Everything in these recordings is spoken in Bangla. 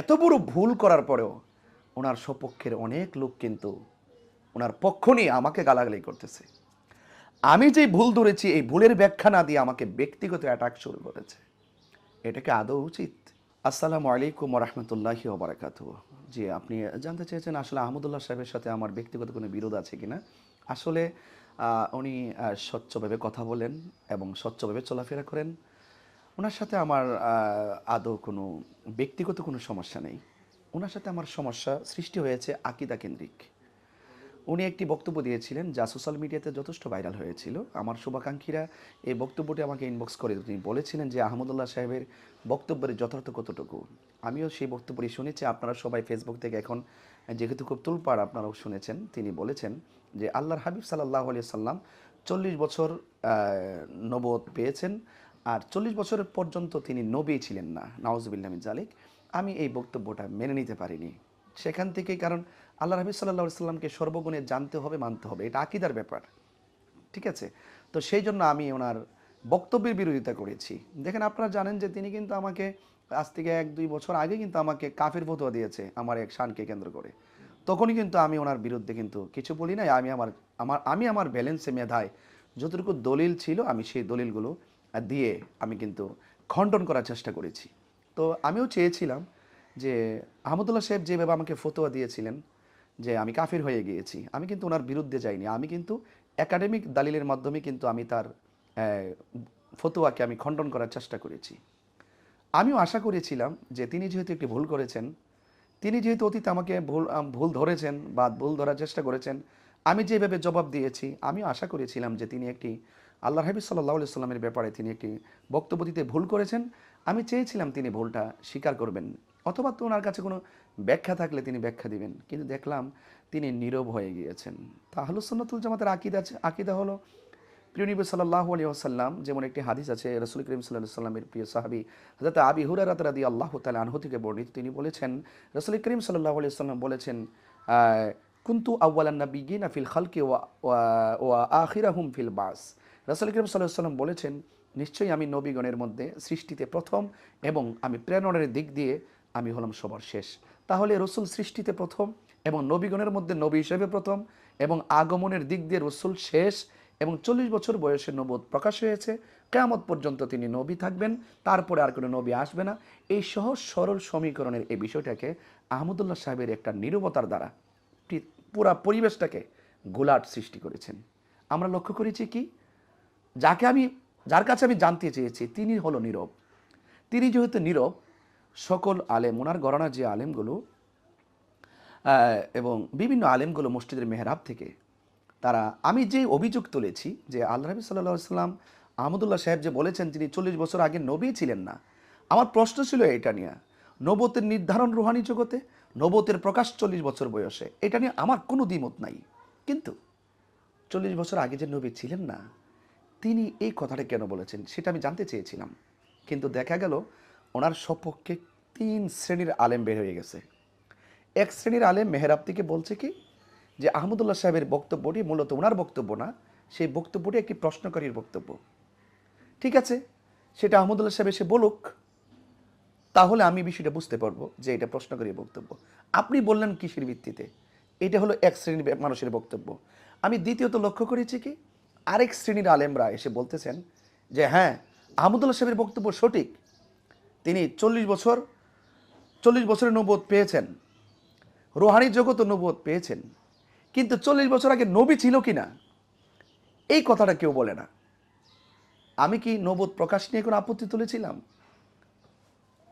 এত বড় ভুল করার পরেও ওনার সপক্ষের অনেক লোক কিন্তু ওনার পক্ষ নিয়ে আমাকে গালাগালি করতেছে। আমি যে ভুল ধরেছি, এই ভুলের ব্যাখ্যা না দিয়ে আমাকে ব্যক্তিগত অ্যাটাক শুরু করেছে। এটাকে আদৌ উচিত? আসসালামু আলাইকুম রহমতুল্লাহি ওবরাকাতু জি, আপনি জানতে চেয়েছেন আসলে আহমদুল্লাহ সাহেবের সাথে আমার ব্যক্তিগত কোনো বিরোধ আছে কিনা? আসলে উনি স্বচ্ছভাবে কথা বলেন এবং স্বচ্ছভাবে চলাফেরা করেন। ওনার সাথে আমার আদৌ কোনো ব্যক্তিগত কোনো সমস্যা নেই। ওনার সাথে আমার সমস্যা সৃষ্টি হয়েছে আকিদা কেন্দ্রিক উনি একটি বক্তব্য দিয়েছিলেন যা সোশ্যাল মিডিয়াতে যথেষ্ট ভাইরাল হয়েছিল। আমার শুভাকাঙ্ক্ষীরা এই বক্তব্যটি আমাকে ইনবক্স করে তিনি বলেছিলেন যে আহমদুল্লাহ সাহেবের বক্তব্যের যথার্থ কতটুকু। আমিও সেই বক্তব্যটি শুনেছি। আপনারা সবাই ফেসবুক থেকে এখন, যেহেতু খুব তুলপাড় আপনারাও শুনেছেন, তিনি বলেছেন যে আল্লাহর হাবিব সাল্লাহ আলিয়া সাল্লাম চল্লিশ বছর নবদ পেয়েছেন। আর চল্লিশ বছরের পর্যন্ত তিনি নবী ছিলেন না। নওয়াজবিল্লামিন জালিক আমি এই বক্তব্যটা মেনে নিতে পারিনি। সেখান থেকেই কারণ আল্লাহ রবি সাল্লাহ সাল্লামকে সর্বগুণে জানতে হবে, মানতে হবে। এটা আকিদার ব্যাপার। ঠিক আছে? তো সেই জন্য আমি ওনার বক্তব্যের বিরোধিতা করেছি। দেখেন আপনারা জানেন যে তিনি কিন্তু আমাকে আজ থেকে এক, দুই বছর আগে কিন্তু আমাকে কাফের ফতোয়া দিয়েছে আমার এক শানকে কেন্দ্র করে। তখনই কিন্তু আমি ওনার বিরুদ্ধে কিন্তু কিছু বলি নাই। আমি আমার আমার, আমি আমার ব্যালেন্সে মেধায় যতটুকু দলিল ছিল আমি সেই দলিলগুলো দিয়ে আমি কিন্তু খণ্ডন করার চেষ্টা করেছি। তো আমিও চেয়েছিলাম যে আহমদুল্লাহ সাহেব যেভাবে আমাকে ফতোয়া দিয়েছিলেন যে আমি কাফির হয়ে গিয়েছি, আমি কিন্তু ওনার বিরুদ্ধে যাইনি, আমি কিন্তু একাডেমিক দালিলের মাধ্যমে কিন্তু আমি তার ফতোয়াকে আমি খণ্ডন করার চেষ্টা করেছি। আমিও আশা করেছিলাম যে তিনি যেহেতু একটি ভুল করেছেন, তিনি যেহেতু অতীতে আমাকে ভুল ভুল ধরেছেন বা ভুল ধরার চেষ্টা করেছেন, আমি যেভাবে জবাব দিয়েছি, আমিও আশা করেছিলাম যে তিনি একটি আল্লাহ হাবিব সাল্লাহ সাল্লামের ব্যাপারে তিনি একটি বক্তব্য দিতে ভুল করেছেন। আমি চেয়েছিলাম তিনি ভুলটা স্বীকার করবেন, অথবা ওনার কাছে কোনো ব্যাখ্যা থাকলে তিনি ব্যাখ্যা দিবেন, কিন্তু দেখলাম তিনি নীরব হয়ে গিয়েছেন। তাহলে সন্ন্যতুল জামাতের আকিদা আছে, আকিদা হলো, প্রিয় নবী সাল্লাহ আলী আসাল্লাম যেমন একটি হাদিস আছে, রসুল করিম সাল্লাহ সাল্লামের প্রিয় সাহাবি হজরত আবি হুরারাত রাদি আল্লাহ তালা আনহু থেকে বর্ণিত, তিনি বলেছেন, রসুল করিম সাল্লাহ আলী সাল্লাম বলেছেন কুন্তু আউ্বালান নবীন ফিল খালকে ওয়া আখিরাহুম ফিল বাস। রসুল করিম সাল্লাহ সাল্লাম বলেছেন, নিশ্চয়ই আমি নবীগণের মধ্যে সৃষ্টিতে প্রথম এবং আমি প্রেরণের দিক দিয়ে আমি হলাম সবার শেষ। তাহলে রসুল সৃষ্টিতে প্রথম এবং নবীগণের মধ্যে নবী হিসেবে প্রথম এবং আগমনের দিক দিয়ে রসুল শেষ এবং চল্লিশ বছর বয়সে নবদ প্রকাশ হয়েছে, কেয়ামত পর্যন্ত তিনি নবী থাকবেন, তারপরে আর কোনো নবী আসবে না। এই সহজ সরল সমীকরণের এই বিষয়টাকে আহমদুল্লাহ সাহেবের একটা নিরবতার দ্বারা পুরা পরিবেশটাকে গোলাট সৃষ্টি করেছেন। আমরা লক্ষ্য করেছি কি? যাকে আমি, যার কাছে আমি জানতে চেয়েছি, তিনি হলো নীরব। তিনি যেহেতু নীরব, সকল আলেম, ওনার গণনা যে আলেমগুলো এবং বিভিন্ন আলেমগুলো মসজিদের মেহরাব থেকে, তারা, আমি যে অভিযোগ তুলেছি যে আল্লাহ নবী সাল্লাহ সাল্লাম আহমদুল্লাহ সাহেব যে বলেছেন তিনি চল্লিশ বছর আগে নবী ছিলেন না, আমার প্রশ্ন ছিল এটা নিয়ে, নবতের নির্ধারণ রুহানি জগতে, নবতের প্রকাশ চল্লিশ বছর বয়সে, এটা নিয়ে আমার কোনো দ্বিমত নাই। কিন্তু, চল্লিশ বছর আগে যে নবী ছিলেন না তিনি এই কথাটা কেন বলেছেন সেটা আমি জানতে চেয়েছিলাম। কিন্তু দেখা গেল ওনার সপক্ষে তিন শ্রেণির আলেম বের হয়ে গেছে। এক শ্রেণির আলেম মেহরাব থেকে বলছে কি যে আহমদুল্লাহ সাহেবের বক্তব্যটি মূলত ওনার বক্তব্য না, সেই বক্তব্যটি একটি প্রশ্নকারীর বক্তব্য। ঠিক আছে, সেটা আহমদুল্লাহ সাহেব এসে বলুক, তাহলে আমি বিষয়টা বুঝতে পারব যে এটা প্রশ্নকারীর বক্তব্য। আপনি বললেন কিসের ভিত্তিতে? এটা হলো এক শ্রেণির মানুষের বক্তব্য। আমি দ্বিতীয়ত লক্ষ্য করেছি কি আরেক শ্রেণির আলেমরা এসে বলতেছেন যে হ্যাঁ আহমদুল্লাহ সাহেবের বক্তব্য সঠিক। তিনি চল্লিশ বছর, চল্লিশ বছরের নবোধ পেয়েছেন। রোহানি জগৎ নবোধ পেয়েছেন। কিন্তু চল্লিশ বছর আগে নবী ছিল কি না এই কথাটা কেউ বলে না। আমি কি নবোধ প্রকাশ নিয়ে কোনো আপত্তি তুলেছিলাম?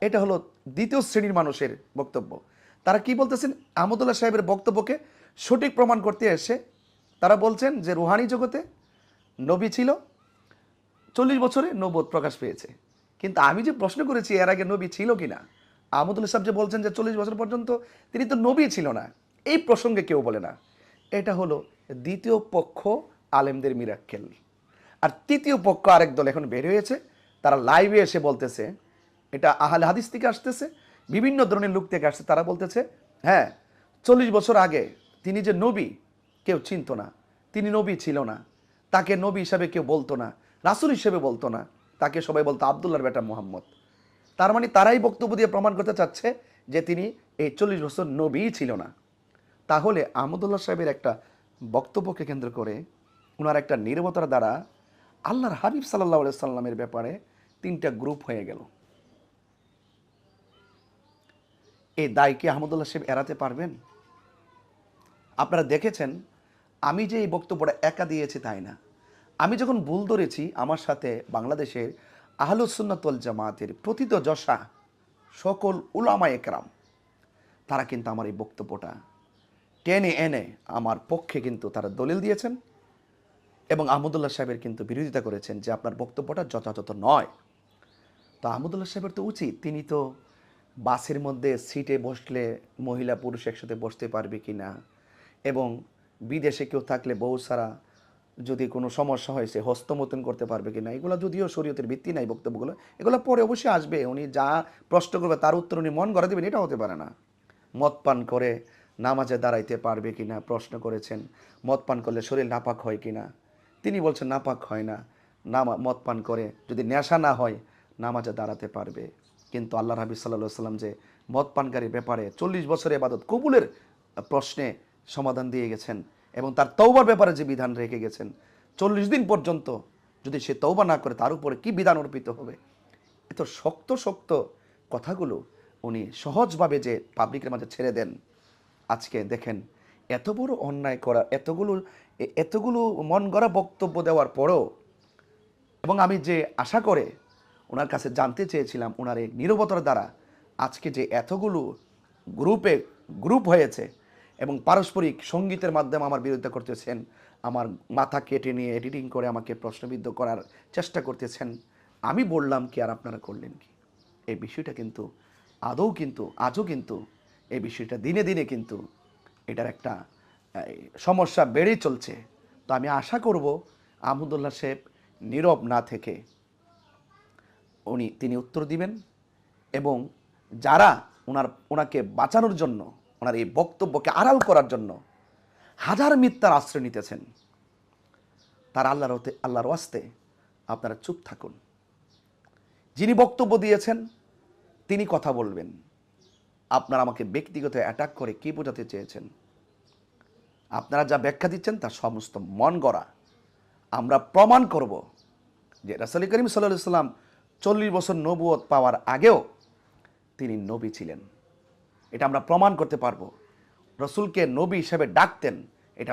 এটা হলো দ্বিতীয় শ্রেণির মানুষের বক্তব্য। তারা কি বলতেছেন? আহমদুল্লাহ সাহেবের বক্তব্যকে সঠিক প্রমাণ করতে এসে তারা বলছেন যে, রুহানি জগতে নবী ছিল, চল্লিশ বছরে নবোধ প্রকাশ পেয়েছে। কিন্তু আমি যে প্রশ্ন করেছি, এর আগে নবী ছিল কিনা? আহমদুল্লাহ সাহেব যে বলছেন যে চল্লিশ বছর পর্যন্ত তিনি তো নবী ছিল না, এই প্রসঙ্গে কেউ বলে না। এটা হলো দ্বিতীয় পক্ষ আলেমদের মিরাক্কেল। আর তৃতীয় পক্ষ আরেক দল এখন বের হয়েছে, তারা লাইভে এসে বলতেছে, এটা আহলে হাদিস থেকে আসতেছে, বিভিন্ন ধরনের লোক থেকে আসছে, তারা বলতেছে হ্যাঁ চল্লিশ বছর আগে তিনি যে নবী, কেউ চিনত না, তিনি নবী ছিল না। তাকে নবী হিসাবে কেউ বলতো না, রাসুল হিসেবে বলতো না। তাকে সবাই বলতো আবদুল্লাহর বেটা মোহাম্মদ। তার মানে তারাই বক্তব্য দিয়ে প্রমাণ করতে চাচ্ছে যে তিনি এই চল্লিশ বছর নবীই ছিল না। তাহলে আহমদুল্লাহ সাহেবের একটা বক্তব্যকে কেন্দ্র করে ওনার একটা নিরবতার দ্বারা আল্লাহর হাবিব সাল্লাহ সাল্লামের ব্যাপারে তিনটা গ্রুপ হয়ে গেল। এই দায়কে আহমদুল্লাহ সাহেব এড়াতে পারবেন? আপনারা দেখেছেন, আমি যে এই বক্তব্যটা একা দিয়েছি তাই না? আমি যখন ভুল ধরেছি আমার সাথে বাংলাদেশের আহলুসুন্নাতল জামাতের প্রথিত যশা সকল উলামা একরাম, তারা কিন্তু আমার এই বক্তব্যটা টেনে এনে আমার পক্ষে কিন্তু তারা দলিল দিয়েছেন এবং আহমদুল্লাহ সাহেবের কিন্তু বিরোধিতা করেছেন যে আপনার বক্তব্যটা যথাযথ নয়। তো আহমদুল্লাহ সাহেবের তো উচিত, তিনি তো বাসের মধ্যে সিটে বসলে মহিলা পুরুষ একসাথে বসতে পারবে কি না এবং বিদেশে কেউ থাকলে বউ সারা যদি কোনো সমস্যা হয়েছে হস্তমতন করতে পারবে কি না এগুলো যদিও শরীয়তের ভিত্তি নাই বক্তব্যগুলো, এগুলো পরে অবশ্যই আসবে। উনি যা প্রশ্ন করবে, তার উত্তর উনি মন করে দেবেন এটা হতে পারে না। মদ পান করে নামাজে দাঁড়াইতে পারবে কি না প্রশ্ন করেছেন, মদ পান করলে শরীর নাপাক হয় কি না তিনি বলছেন, নাপাক হয় না। নামা, মদ পান করে যদি নেশা না হয়, নামাজে দাঁড়াতে পারবে। কিন্তু আল্লাহ হাবিব সাল্লাহ সাল্লাম যে মদ পানকারীর ব্যাপারে চল্লিশ বছরের এবাদত কবুলের প্রশ্নে সমাধান দিয়ে গেছেন এবং তার তৌবার ব্যাপারে যে বিধান রেখে গেছেন, চল্লিশ দিন পর্যন্ত যদি সে তৌবা না করে, তার উপরে কি বিধান অর্পিত হবে? এত শক্ত শক্ত কথাগুলো উনি সহজভাবে যে পাবলিকের মাঝে ছেড়ে দেন। আজকে দেখেন, এত বড় অন্যায় করা, এতগুলো এতগুলো মন গড়া বক্তব্য দেওয়ার পরও এবং আমি যে আশা করে ওনার কাছে জানতে চেয়েছিলাম ওনার এই নিরবতার দ্বারা আজকে যে এতগুলো গ্রুপে গ্রুপ হয়েছে এবং পারস্পরিক সঙ্গীতের মাধ্যমে আমার বিরোধিতা করতেছেন। আমার মাথা কেটে নিয়ে এডিটিং করে আমাকে প্রশ্নবিদ্ধ করার চেষ্টা করতেছেন। আমি বললাম কি আর আপনারা করলেন কি? এই বিষয়টা কিন্তু আদৌ কিন্তু, আজও কিন্তু, এই বিষয়টা দিনে দিনে কিন্তু এটার একটা সমস্যা বেড়েই চলছে। তো আমি আশা করব আহমদুল্লাহ সাহেব নীরব না থেকে উনি, তিনি উত্তর দিবেন এবং যারা ওনার ওনাকে বাঁচানোর জন্য ওনার এই বক্তব্যকে আড়াল করার জন্য হাজার মিথ্যার আশ্রয় নিতেছেন। তার আল্লাহর আল্লাহর ওয়াস্তে আপনারা চুপ থাকুন। যিনি বক্তব্য দিয়েছেন, তিনি কথা বলবেন। আপনারা আমাকে ব্যক্তিগত অ্যাটাক করে কি বোঝাতে চেয়েছেন? আপনারা যা ব্যাখ্যা দিচ্ছেন, তার সমস্ত মন গড়া। আমরা প্রমাণ করব যে রাসূল করিম সাল্লাহ সাল্লাম চল্লিশ বছর নবুয়ত পাওয়ার আগেও তিনি নবী ছিলেন। এটা আমরা প্রমাণ করতে পারব। রসুলকে নবী হিসেবে ডাকতেন এটা আমরা